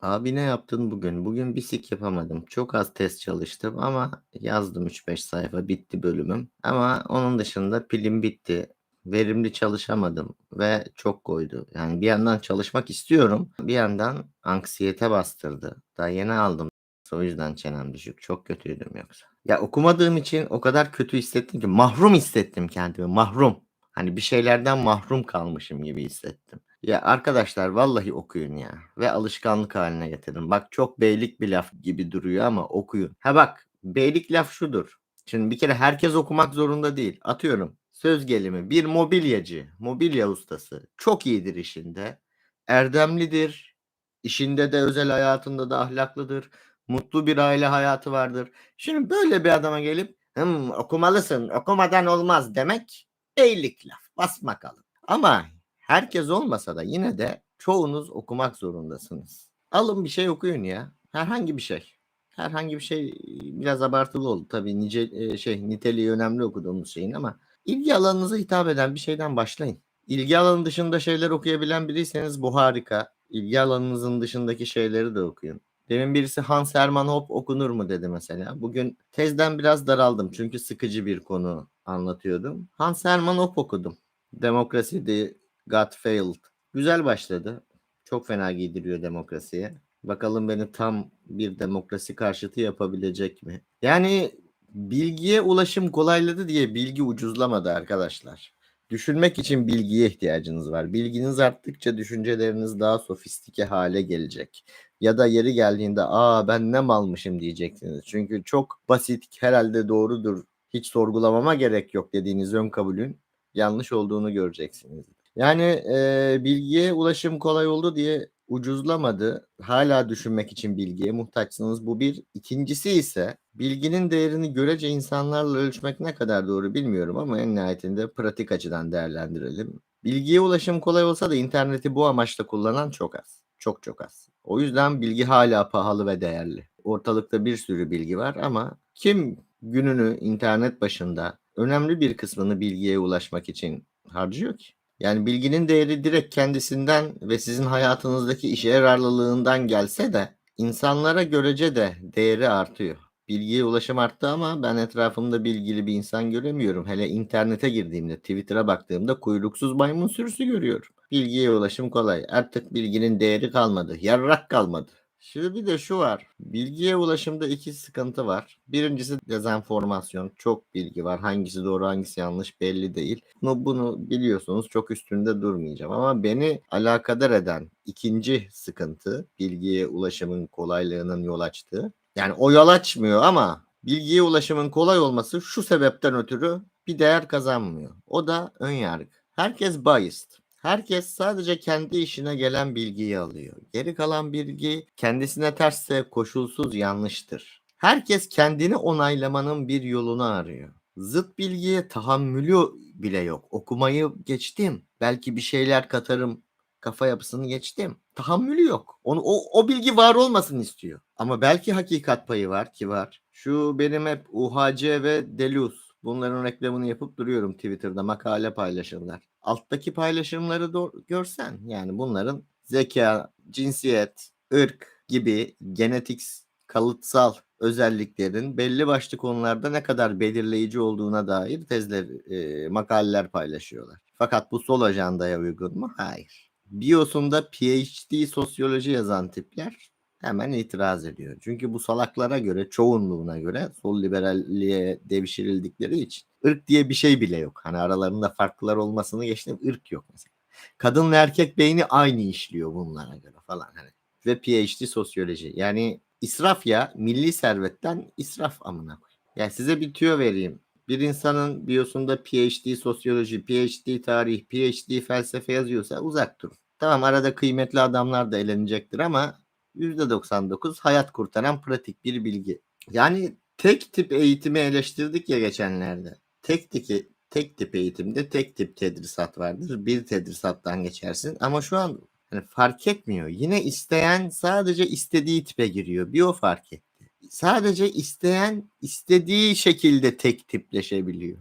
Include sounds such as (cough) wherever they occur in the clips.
Abi ne yaptın bugün? Bugün bir sik yapamadım. Çok az test çalıştım ama yazdım 3-5 sayfa bitti bölümüm. Ama onun dışında pilim bitti. Verimli çalışamadım ve çok koydu. Yani bir yandan çalışmak istiyorum. Bir yandan anksiyete bastırdı. Daha yeni aldım. O yüzden çenem düşük. Çok kötüydüm yoksa. Ya okumadığım için o kadar kötü hissettim ki mahrum hissettim kendimi. Mahrum. Hani bir şeylerden mahrum kalmışım gibi hissettim. Ya arkadaşlar vallahi okuyun ya ve alışkanlık haline getirin. Bak çok beylik bir laf gibi duruyor ama okuyun. Ha bak beylik laf şudur. Şimdi bir kere herkes okumak zorunda değil. Atıyorum söz gelimi bir mobilyacı, mobilya ustası çok iyidir işinde. Erdemlidir. işinde de özel hayatında da ahlaklıdır. Mutlu bir aile hayatı vardır. Şimdi böyle bir adama gelip okumalısın okumadan olmaz demek beylik laf basma kalın. Ama herkes olmasa da yine de çoğunuz okumak zorundasınız. Alın bir şey okuyun ya. Herhangi bir şey. Herhangi bir şey biraz abartılı oldu tabii nice şey niteliği önemli okuduğumuz şeyin ama ilgi alanınıza hitap eden bir şeyden başlayın. İlgi alanı dışında şeyler okuyabilen biriyseniz bu harika. İlgi alanınızın dışındaki şeyleri de okuyun. Demin birisi Hans Hermann Hoppe okunur mu dedi mesela. Bugün tezden biraz daraldım çünkü sıkıcı bir konu anlatıyordum. Hans Hermann Hoppe okudum. Demokrasi de Got Failed. Güzel başladı. Çok fena giydiriyor demokrasiye. Bakalım beni tam bir demokrasi karşıtı yapabilecek mi? Yani bilgiye ulaşım kolayladı diye bilgi ucuzlamadı arkadaşlar. Düşünmek için bilgiye ihtiyacınız var. Bilginiz arttıkça düşünceleriniz daha sofistike hale gelecek. Ya da yeri geldiğinde aa ben ne malmışım diyeceksiniz. Çünkü çok basit herhalde doğrudur hiç sorgulamama gerek yok dediğiniz ön kabulün yanlış olduğunu göreceksiniz. Yani e, bilgiye ulaşım kolay oldu diye ucuzlamadı. Hala düşünmek için bilgiye muhtaçsınız. Bu bir. İkincisi ise bilginin değerini görece insanlarla ölçmek ne kadar doğru bilmiyorum ama en nihayetinde pratik açıdan değerlendirelim. Bilgiye ulaşım kolay olsa da interneti bu amaçla kullanan çok az. Çok çok az. O yüzden bilgi hala pahalı ve değerli. Ortalıkta bir sürü bilgi var ama kim gününü internet başında önemli bir kısmını bilgiye ulaşmak için harcıyor ki? Yani bilginin değeri direkt kendisinden ve sizin hayatınızdaki işe yararlılığından gelse de insanlara görece de değeri artıyor. Bilgiye ulaşım arttı ama ben etrafımda bilgili bir insan göremiyorum. Hele internete girdiğimde, Twitter'a baktığımda kuyruksuz maymun sürüsü görüyorum. Bilgiye ulaşım kolay. Artık bilginin değeri kalmadı. Yarrak kalmadı. Şimdi bir de şu var. Bilgiye ulaşımda iki sıkıntı var. Birincisi dezenformasyon. Çok bilgi var. Hangisi doğru hangisi yanlış belli değil. Bunu, bunu biliyorsunuz. Çok üstünde durmayacağım. Ama beni alakadar eden ikinci sıkıntı bilgiye ulaşımın kolaylığının yol açtığı. Yani o yol açmıyor ama bilgiye ulaşımın kolay olması şu sebepten ötürü bir değer kazanmıyor. O da ön yargı. Herkes biased. Herkes sadece kendi işine gelen bilgiyi alıyor. Geri kalan bilgi kendisine tersse koşulsuz yanlıştır. Herkes kendini onaylamanın bir yolunu arıyor. Zıt bilgiye tahammülü bile yok. Okumayı geçtim. Belki bir şeyler katarım. Kafa yapısını geçtim. Tahammülü yok. Onu, o, o bilgi var olmasın istiyor. Ama belki hakikat payı var ki var. Şu benim hep UHC ve Deluz. Bunların reklamını yapıp duruyorum Twitter'da makale paylaşırlar. Alttaki paylaşımları görsen yani bunların zeka, cinsiyet, ırk gibi genetik kalıtsal özelliklerin belli başlı konularda ne kadar belirleyici olduğuna dair tezler, e, makaleler paylaşıyorlar. Fakat bu sol ajandaya uygun mu? Hayır. Biosunda PhD sosyoloji yazan tipler hemen itiraz ediyor. Çünkü bu salaklara göre, çoğunluğuna göre sol liberalliğe devşirildikleri için ırk diye bir şey bile yok. Hani aralarında farklılar olmasını geçtim ırk yok mesela. Kadın ve erkek beyni aynı işliyor bunlara göre falan hani. Ve PhD sosyoloji. Yani israf ya milli servetten israf amına. Yani size bir tüyo vereyim. Bir insanın biyosunda PhD sosyoloji, PhD tarih, PhD felsefe yazıyorsa uzak durun. Tamam arada kıymetli adamlar da elenecektir ama %99 hayat kurtaran pratik bir bilgi. Yani tek tip eğitimi eleştirdik ya geçenlerde. Tek tip, tek tip eğitimde tek tip tedrisat vardır. Bir tedrisattan geçersin ama şu an hani fark etmiyor. Yine isteyen sadece istediği tipe giriyor. Bir o fark etti. Sadece isteyen istediği şekilde tek tipleşebiliyor.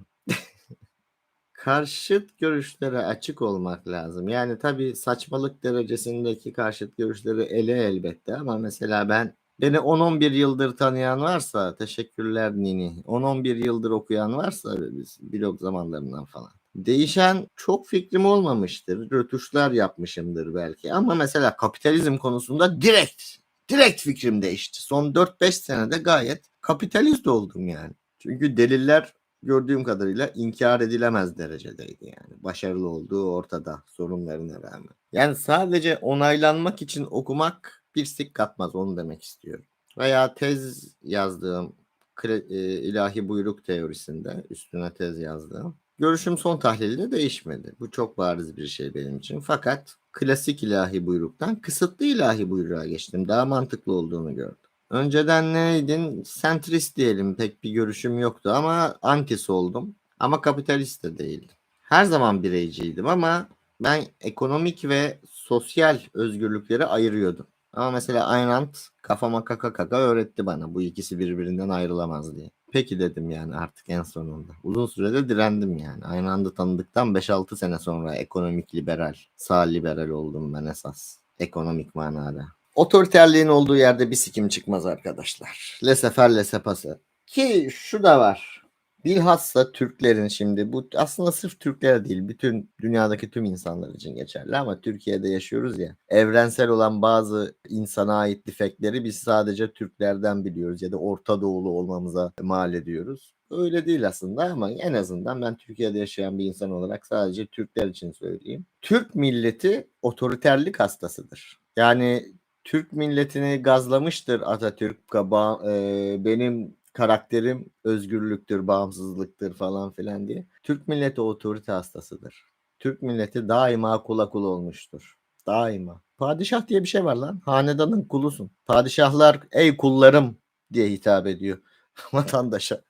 Karşıt görüşlere açık olmak lazım. Yani tabii saçmalık derecesindeki karşıt görüşleri ele elbette ama mesela ben beni 10-11 yıldır tanıyan varsa teşekkürler Nini. 10-11 yıldır okuyan varsa biz blog zamanlarından falan. Değişen çok fikrim olmamıştır. Rötuşlar yapmışımdır belki. Ama mesela kapitalizm konusunda direkt direkt fikrim değişti. Son 4-5 senede gayet kapitalist oldum yani. Çünkü deliller gördüğüm kadarıyla inkar edilemez derecedeydi yani. Başarılı olduğu ortada sorunlarına rağmen. Yani sadece onaylanmak için okumak bir sik katmaz onu demek istiyorum. Veya tez yazdığım e, ilahi buyruk teorisinde üstüne tez yazdığım. Görüşüm son tahlilde değişmedi. Bu çok bariz bir şey benim için. Fakat klasik ilahi buyruktan kısıtlı ilahi buyruğa geçtim. Daha mantıklı olduğunu gördüm. Önceden neydin? Sentrist diyelim. Pek bir görüşüm yoktu ama antisi oldum. Ama kapitalist de değildim. Her zaman bireyciydim ama ben ekonomik ve sosyal özgürlükleri ayırıyordum. Ama mesela Ayn Rand kafama kaka kaka öğretti bana bu ikisi birbirinden ayrılamaz diye. Peki dedim yani artık en sonunda. Uzun sürede direndim yani. Ayn Rand'ı tanıdıktan 5-6 sene sonra ekonomik liberal, sağ liberal oldum ben esas. Ekonomik manada. Otoriterliğin olduğu yerde bir sikim çıkmaz arkadaşlar. Lesefer lesepası. Ki şu da var. Bilhassa Türklerin şimdi bu aslında sırf Türklere değil bütün dünyadaki tüm insanlar için geçerli ama Türkiye'de yaşıyoruz ya evrensel olan bazı insana ait defekleri biz sadece Türklerden biliyoruz ya da Orta Doğulu olmamıza mal ediyoruz. Öyle değil aslında ama en azından ben Türkiye'de yaşayan bir insan olarak sadece Türkler için söyleyeyim. Türk milleti otoriterlik hastasıdır. Yani Türk milletini gazlamıştır Atatürk. Ba- e, benim karakterim özgürlüktür, bağımsızlıktır falan filan diye. Türk milleti otorite hastasıdır. Türk milleti daima kula kul olmuştur. Daima. Padişah diye bir şey var lan. Hanedanın kulusun. Padişahlar ey kullarım diye hitap ediyor (laughs) vatandaşa.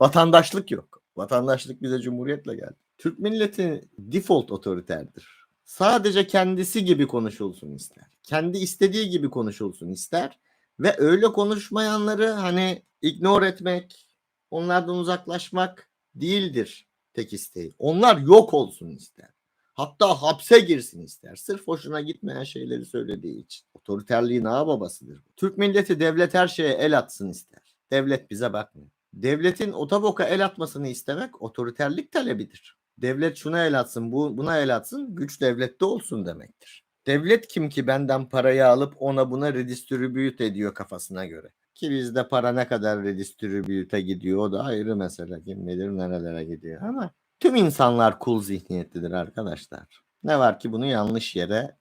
Vatandaşlık yok. Vatandaşlık bize cumhuriyetle geldi. Türk milleti default otoriterdir. Sadece kendisi gibi konuşulsun ister. Kendi istediği gibi konuşulsun ister. Ve öyle konuşmayanları hani ignore etmek, onlardan uzaklaşmak değildir tek isteği. Onlar yok olsun ister. Hatta hapse girsin ister. Sırf hoşuna gitmeyen şeyleri söylediği için. Otoriterliğin ağa babasıdır. Türk milleti devlet her şeye el atsın ister. Devlet bize bakmıyor. Devletin otoboka el atmasını istemek otoriterlik talebidir. Devlet şuna el atsın, bu, buna el atsın, güç devlette olsun demektir. Devlet kim ki benden parayı alıp ona buna redistribüt ediyor kafasına göre. Ki bizde para ne kadar redistribüte gidiyor o da ayrı mesele. Kim bilir nerelere gidiyor ama tüm insanlar kul zihniyetlidir arkadaşlar. Ne var ki bunu yanlış yere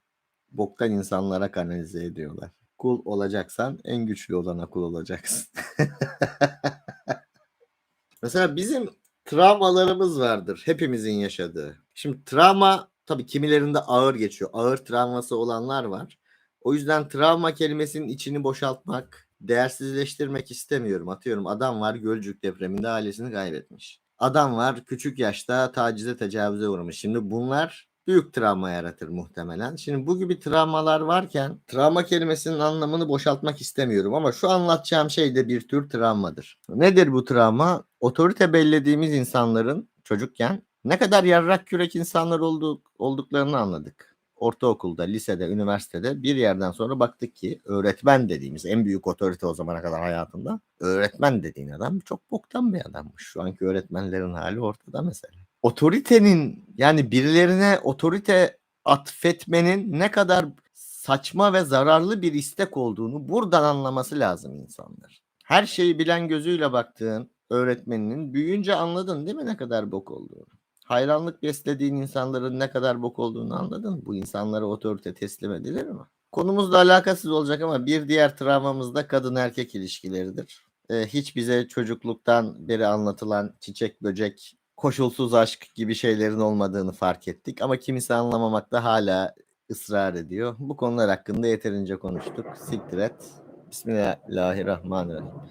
boktan insanlara kanalize ediyorlar. Kul olacaksan en güçlü olana kul olacaksın. (laughs) Mesela bizim travmalarımız vardır. Hepimizin yaşadığı. Şimdi travma tabii kimilerinde ağır geçiyor. Ağır travması olanlar var. O yüzden travma kelimesinin içini boşaltmak, değersizleştirmek istemiyorum. Atıyorum adam var Gölcük depreminde ailesini kaybetmiş. Adam var küçük yaşta tacize tecavüze uğramış. Şimdi bunlar büyük travma yaratır muhtemelen. Şimdi bu gibi travmalar varken travma kelimesinin anlamını boşaltmak istemiyorum ama şu anlatacağım şey de bir tür travmadır. Nedir bu travma? Otorite bellediğimiz insanların çocukken ne kadar yarrak kürek insanlar olduk, olduklarını anladık. Ortaokulda, lisede, üniversitede bir yerden sonra baktık ki öğretmen dediğimiz en büyük otorite o zamana kadar hayatında öğretmen dediğin adam çok boktan bir adammış. Şu anki öğretmenlerin hali ortada mesela. Otoritenin yani birilerine otorite atfetmenin ne kadar saçma ve zararlı bir istek olduğunu buradan anlaması lazım insanlar. Her şeyi bilen gözüyle baktığın öğretmeninin büyüyünce anladın değil mi ne kadar bok olduğunu? Hayranlık beslediğin insanların ne kadar bok olduğunu anladın. Bu insanlara otorite teslim edilir mi? Konumuzla alakasız olacak ama bir diğer travmamız da kadın erkek ilişkileridir. Ee, hiç bize çocukluktan beri anlatılan çiçek böcek koşulsuz aşk gibi şeylerin olmadığını fark ettik ama kimisi anlamamakta hala ısrar ediyor. Bu konular hakkında yeterince konuştuk. Siktir et. Bismillahirrahmanirrahim.